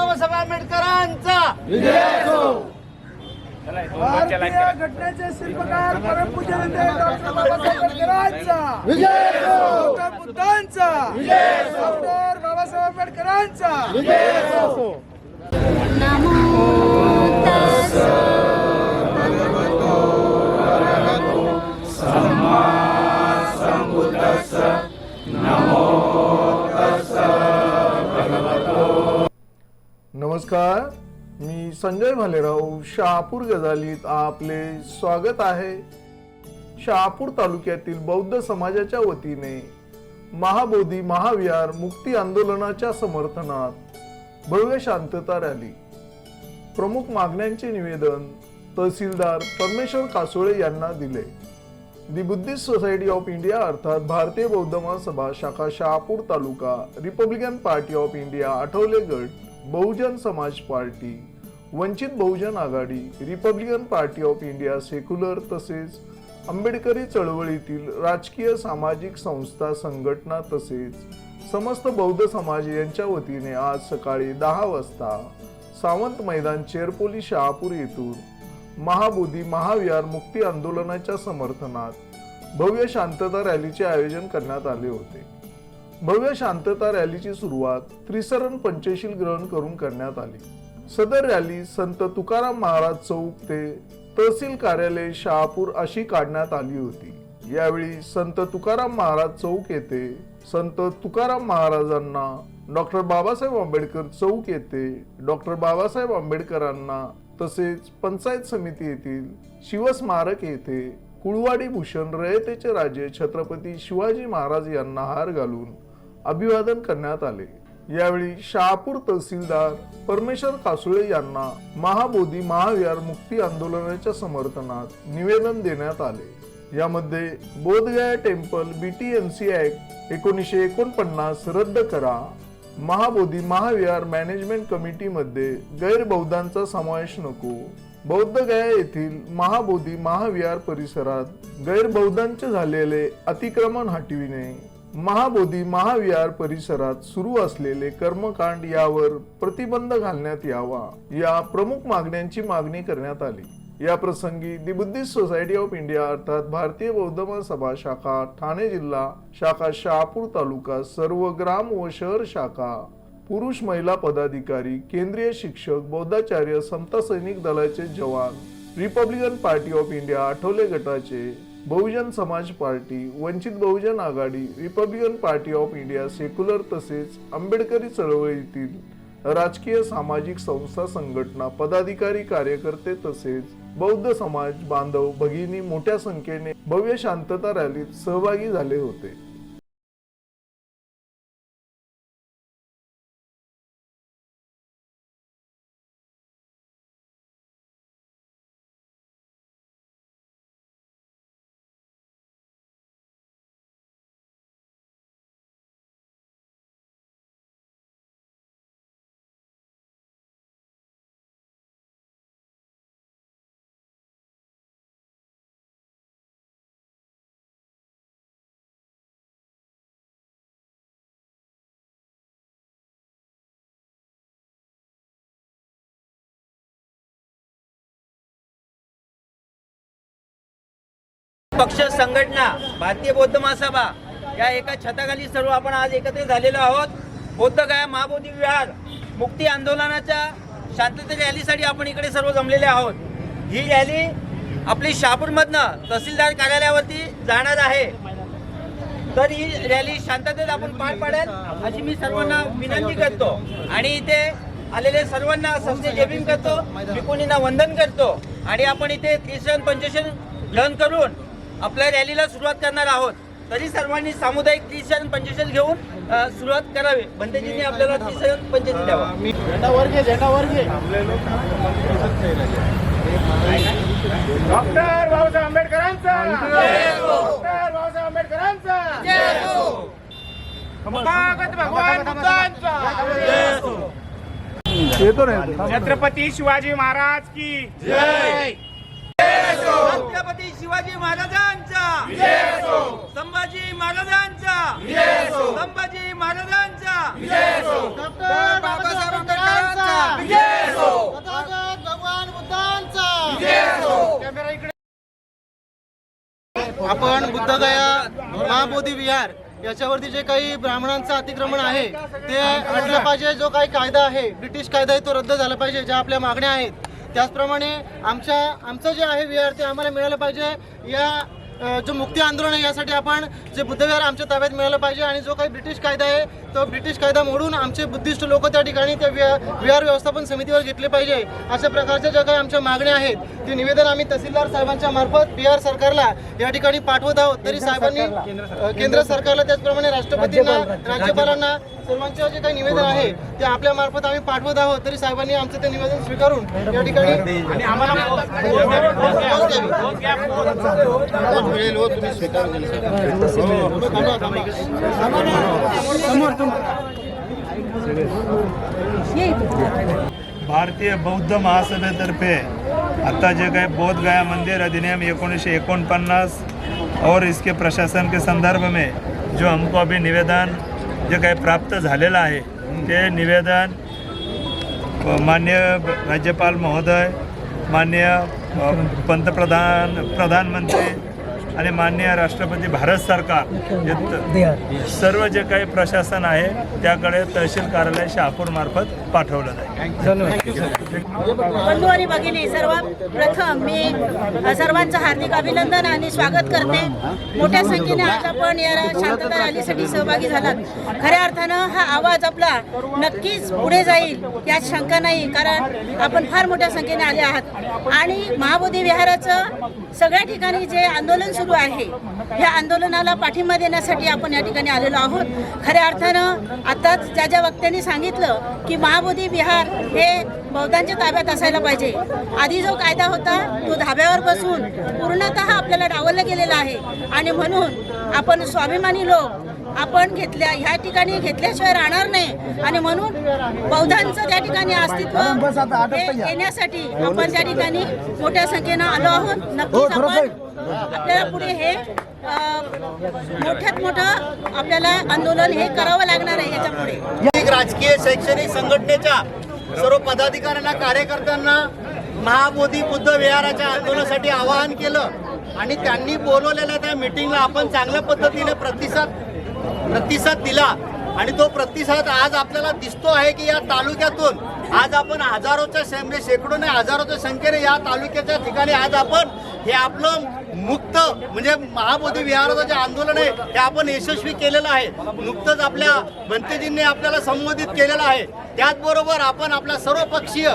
बाबासाहेब आंबेडकरांचा. घटनेचे शिल्पकार परमपूज्य नेते डॉक्टर बाबासाहेब आंबेडकरांचा. गौतम बुद्धांचा. डॉक्टर बाबासाहेब आंबेडकरांचा. नमस्कार मी संजय भालेराव शहापूर गजालीत आपले स्वागत आहे. शहापूर तालुक्यातील बौद्ध समाजाच्या वतीने महाबोधी महाविहार मुक्ती आंदोलनाच्या समर्थनात भव्य शांतता रॅली. प्रमुख मागण्यांचे निवेदन तहसीलदार परमेश्वर कासोळे यांना दिले. दि बुद्धिस्ट सोसायटी ऑफ इंडिया अर्थात भारतीय बौद्ध महासभा शाखा शहापूर तालुका Republican Party of India Athawale गट Bahujan Samaj Party Vanchit Bahujan Aghadi Republican Party of India Secular तसेच आंबेडकरी चळवळीतील राजकीय सामाजिक संस्था संघटना तसेच समस्त बौद्ध समाज यांच्या वतीने आज सकाळी दहा वाजता सावंत मैदान चेरपोली शहापूर येथून महाबोधी महाविहार मुक्ती आंदोलनाच्या समर्थनात भव्य शांतता रॅलीचे आयोजन करण्यात आले होते. भव्य शांतता रॅलीची सुरुवात त्रिसरण पंचशील ग्रहण करून करण्यात आली. सदर रॅली संत तुकाराम महाराज चौक ते तहसील कार्यालय शहापूर अशी काढण्यात आली होती. यावेळी संत तुकाराम महाराज चौक येथे संत तुकाराम महाराजांना डॉक्टर बाबासाहेब आंबेडकर चौक येथे डॉक्टर बाबासाहेब आंबेडकरांना तसेच पंचायत समिती येथील शिवस्मारक येथे कुळवाडी भूषण रयतेचे राजे छत्रपती शिवाजी महाराज यांना हार घालून अभिवादन करण्यात आले. यावेळी शहापूर तहसीलदार परमेश्वर कासुळे यांना महाबोधी महाविहार मुक्ती आंदोलनाच्या समर्थनात निवेदन देण्यात आले. यामध्ये बोधगया टेम्पल बीटीएमसी ऍक्ट एकोणीसशे एकोणपन्नास रद्द करा. महाबोधी महाविहार मॅनेजमेंट कमिटीमध्ये गैरबौद्धांचा समावेश नको. बौद्ध गया येथील महाबोधी महाविहार परिसरात गैरबौद्धांचे झालेले अतिक्रमण हटविणे. महाबोधी महाविहार परिसरात सुरू असलेले कर्मकांड यावर प्रतिबंध घालण्यात यावा या प्रमुख मागण्यांची मागणी करण्यात आली. या प्रसंगी दि बुद्धिस्ट सोसायटी ऑफ इंडिया अर्थात भारतीय बौद्ध महासभा शाखा ठाणे जिल्हा शाखा शहापूर तालुका सर्व ग्राम व शहर शाखा पुरुष महिला पदाधिकारी केंद्रीय शिक्षक बौद्धाचार्य समता सैनिक दलाचे जवान Republican Party of India Athawale गटाचे Bahujan Samaj Party Vanchit Bahujan Aghadi Republican Party of India Secular तसेच आंबेडकरी चळवळीतील राजकीय सामाजिक संस्था संघटना पदाधिकारी कार्यकर्ते तसेच बौद्ध समाज बांधव भगिनी मोठ्या संख्येने भव्य शांतता रॅलीत सहभागी झाले होते. पक्ष संघटना भारतीय बौद्ध महासभा या एका छताखाली सर्व आपण आज एकत्रित झालेलो आहोत. बौद्ध गया महाबोधी विहार मुक्ती आंदोलनाच्या शांतते रॅलीसाठी आपण इकडे सर्व जमलेले आहोत. ही रॅली आपली शहापूरमधनं तहसीलदार कार्यालयावरती जाणार आहे. तर ही रॅली शांततेत आपण पार पाडेल अशी मी सर्वांना विनंती करतो. आणि इथे आलेले सर्वांना संस्थे जेबिंग करतो भिकुनींना वंदन करतो. आणि आपण इथे त्रिशरण पंचशन ग्रहण करून आपल्या रॅलीला सुरुवात करणार आहोत. तरी सर्वांनी सामुदायिक तीस आणि पंचेचाळीस घेऊन सुरुवात करावी. भंतेजींनी आपल्याला तीस आणि पंचेचाळीस द्यावा. डॉक्टर बाबासाहेब आंबेडकरांचा! डॉक्टर बाबासाहेब आंबेडकरांचा! भगत भगवान बुद्धांचा! येतो ना येतो. छत्रपती शिवाजी महाराज की छत्रपती शिवाजी महाराजांचा. संभाजी महाराजांचा. संभाजी महाराजांचा. डॉक्टर बाबासाहेब आंबेडकरांचा. तथागत भगवान बुद्धांचा. आपण बुद्धगया महाबोधी विहार याच्यावरती जे काही ब्राह्मणांचं अतिक्रमण आहे ते हटलं पाहिजे. जो काही कायदा आहे ब्रिटिश कायदा आहे तो रद्द झाला पाहिजे ज्या आपल्या मागण्या आहेत. त्याचप्रमाणे आमच्या आमचं जे आहे विहार ते आम्हाला मिळालं पाहिजे या जो मुक्ती आंदोलन आहे यासाठी आपण जे बुद्धविहार आमच्या ताब्यात मिळालं पाहिजे आणि जो काही ब्रिटिश कायदा आहे तो ब्रिटिश कायदा मोडून आमचे बुद्धिस्ट लोक त्या ठिकाणी त्या विहार विहार व्यवस्थापन समितीवर घेतले पाहिजे. अशा प्रकारच्या ज्या काही आमच्या मागण्या आहेत ते निवेदन आम्ही तहसीलदार साहेबांच्या मार्फत बिहार सरकारला या ठिकाणी पाठवत आहोत. तरी साहेबांनी केंद्र सरकारला त्याचप्रमाणे राष्ट्रपतींना राज्यपालांना. सर्वांचे जे काही निवेदन आहे ते आपल्या मार्फत आम्ही पाठवत आहोत. तरी साहेबांनी आमचं ते निवेदन स्वीकारून या ठिकाणी मिळेल हो तुम्ही स्वीकार भारतीय बौद्ध महासभेतर्फे आता जे काही बोध गया मंदिर अधिनियम एकोणीसशे एकोणपन्नास और इसके प्रशासन के संदर्भ में जो हमको अभी निवेदन जे काही प्राप्त झालेलं आहे ते निवेदन मान्य राज्यपाल महोदय मान्य पंतप्रधान प्रधानमंत्री आणि मान्य राष्ट्रपती भारत सरकार सर्व जे काही प्रशासन आहे त्याकडे तहसील कार्यालय शहापूर मार्फत पाठवलं जाईल. बंधू आणि भगिनी सर्व प्रथम मी सर्वांचं हार्दिक अभिनंदन आणि स्वागत करते. मोठ्या संख्येने आज आपण या शांतता रॅलीसाठी सहभागी झालात. खऱ्या अर्थानं हा आवाज आपला नक्कीच पुढे जाईल यात शंका नाही कारण आपण फार मोठ्या संख्येने आले आहात. आणि महाबोधी विहाराचं सगळ्या ठिकाणी जे आंदोलन सुरू आहे. या आंदोलनाला पाठिंबा देण्यासाठी आपण या ठिकाणी आलेलो आहोत. खऱ्या अर्थानं आताच ज्या ज्या वक्त्यांनी सांगितलं की महाबोधी विहार हे बौद्धांच्या ताब्यात असायला पाहिजे. आधी जो कायदा होता तो धाब्यावर बसून पूर्णतः आपल्याला डावलला गेलेला आहे. आणि म्हणून आपण स्वाभिमानी लोक आपण घेतल्या ह्या ठिकाणी घेतल्याशिवाय राहणार नाही. आणि म्हणून बौद्धांचं त्या ठिकाणी अस्तित्व हे येण्यासाठी आपण त्या ठिकाणी मोठ्या संख्येनं आलो आहोत. नक्कीच आपण आपल्याला पुढे हे मोठ्यात मोठं आपल्याला आंदोलन हे करावं लागणार आहे याच्यापुढे एक राजकीय शैक्षणिक संघटनेच्या सर्व पदाधिकाऱ्यांना कार्यकर्त्यांना महाबोधी बुद्ध विहाराच्या आंदोलनासाठी आवाहन केलं आणि त्यांनी बोलवलेल्या त्या मिटिंगला आपण चांगल्या पद्धतीने प्रतिसाद प्रतिसाद दिला आणि तो प्रतिसाद आज आपल्याला दिसतो आहे की या तालुक्यातून आज आपण हजारोच्या म्हणजे शेकडो नाही हजारोच्या संख्येने या तालुक्याच्या ठिकाणी आज आपण हे आपलं मुक्त म्हणजे महाबोधी विहाराचं जे आंदोलन आहे ते आपण यशस्वी केलेलं आहे. नुकतंच आपल्या भंतेजींनी आपल्याला संबोधित केलेलं आहे. त्याचबरोबर आपण आपल्या सर्व पक्षीय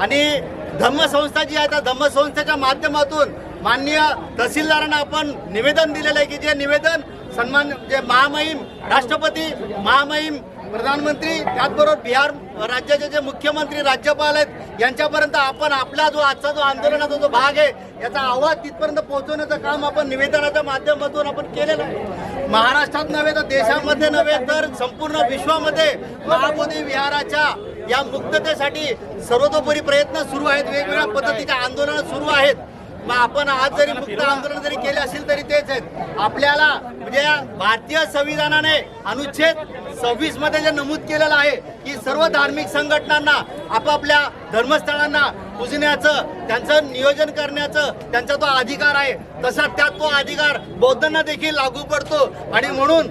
आणि धम्मसंस्था जी आहे त्या धम्मसंस्थेच्या माध्यमातून माननीय तहसीलदारांना आपण निवेदन दिलेलं आहे की जे निवेदन सन्मान जे महामहिम राष्ट्रपती महामहिम प्रधानमंत्री त्याचबरोबर बिहार राज्याचे जे मुख्यमंत्री राज्यपाल आहेत यांच्यापर्यंत आपण आपला जो आजचा जो आंदोलनाचा जो भाग आहे याचा आवाज तिथपर्यंत पोहोचवण्याचं काम आपण निवेदनाच्या माध्यमातून आपण केलेलं आहे. महाराष्ट्रात नव्हे तर देशामध्ये नव्हे तर संपूर्ण विश्वामध्ये महाबोधी विहाराच्या या मुक्ततेसाठी सर्वतोपरी प्रयत्न सुरू आहेत. वेगवेगळ्या पद्धतीच्या आंदोलनं सुरू आहेत. मग आपण आज जरी मुक्त आंदोलन जरी केले असेल तरी तेच आहेत. आपल्याला म्हणजे भारतीय संविधानाने अनुच्छेद सव्वीसमध्ये जे नमूद केलेलं आहे की सर्व धार्मिक संघटनांना आपापल्या धर्मस्थळांना पुजण्याचं त्यांचं नियोजन करण्याचं त्यांचा तो अधिकार आहे. तसा त्यात तो अधिकार बौद्धांना देखील लागू पडतो. आणि म्हणून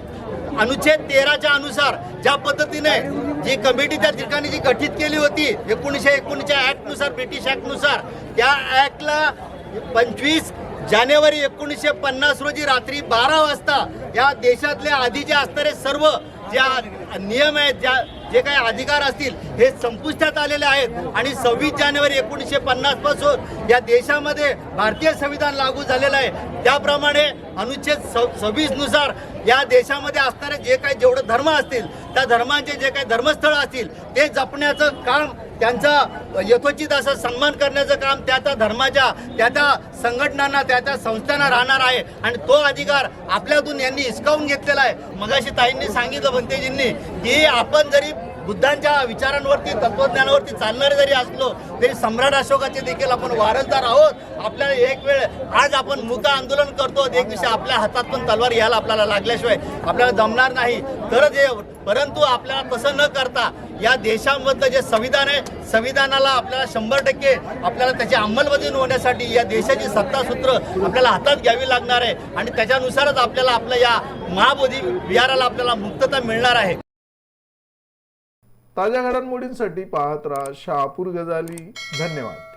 अनुच्छेद तेराच्या अनुसार ज्या पद्धतीने जी कमिटी त्या ठिकाणी जी गठीत केली होती एकोणीसशे एकोणीसच्या ऍक्टनुसार ब्रिटिश ऍक्टनुसार त्या ऍक्टला पंचवीस जानेवारी एकोणीसशे पन्नास रोजी रात्री बारा वाजता या देशातले आधी जे असणारे सर्व ज्या नियम आहेत ज्या जे काही अधिकार असतील हे संपुष्टात आलेले आहेत. आणि सव्वीस जानेवारी एकोणीसशे पन्नासपासून या देशामध्ये भारतीय संविधान लागू झालेलं आहे. त्याप्रमाणे अनुच्छेद सव्वीसनुसार या देशामध्ये असणारे जे काही जेवढे धर्म असतील त्या धर्मांचे जे काही धर्मस्थळ असतील ते जपण्याचं काम त्यांचा यथोचित असं सन्मान करण्याचं काम त्या त्या धर्माच्या त्या त्या संघटनांना त्या त्या संस्थांना राहणार आहे. आणि तो अधिकार आपल्यातून यांनी हिसकावून घेतलेला आहे. मगाशी ताईंनी सांगितलं भंतेजींनी की आपण जरी बुद्धांच्या विचारांवरती तत्वज्ञानावरती चालणारे जरी असलो तरी सम्राट अशोकाचे देखील आपण वारसदार आहोत. आपल्याला एक वेळ आज आपण मुका आंदोलन करतो एक दिवशी आपल्या हातात पण तलवार यायला आपल्याला लागल्याशिवाय आपल्याला जमणार नाही. तरच हे परंतु आपल्याला तसं न करता या देशामधलं जे संविधान आहे संविधानाला आपल्याला शंभर टक्के आपल्याला त्याची अंमलबजावणी होण्यासाठी या देशाची सत्तासूत्र आपल्याला हातात घ्यावी लागणार आहे आणि त्याच्यानुसारच आपल्याला आपल्या या महाबोधी विहाराला आपल्याला मुक्तता मिळणार आहे. ताज्या घडामोडींसाठी पाहत राहा शहापूर गजाली. धन्यवाद.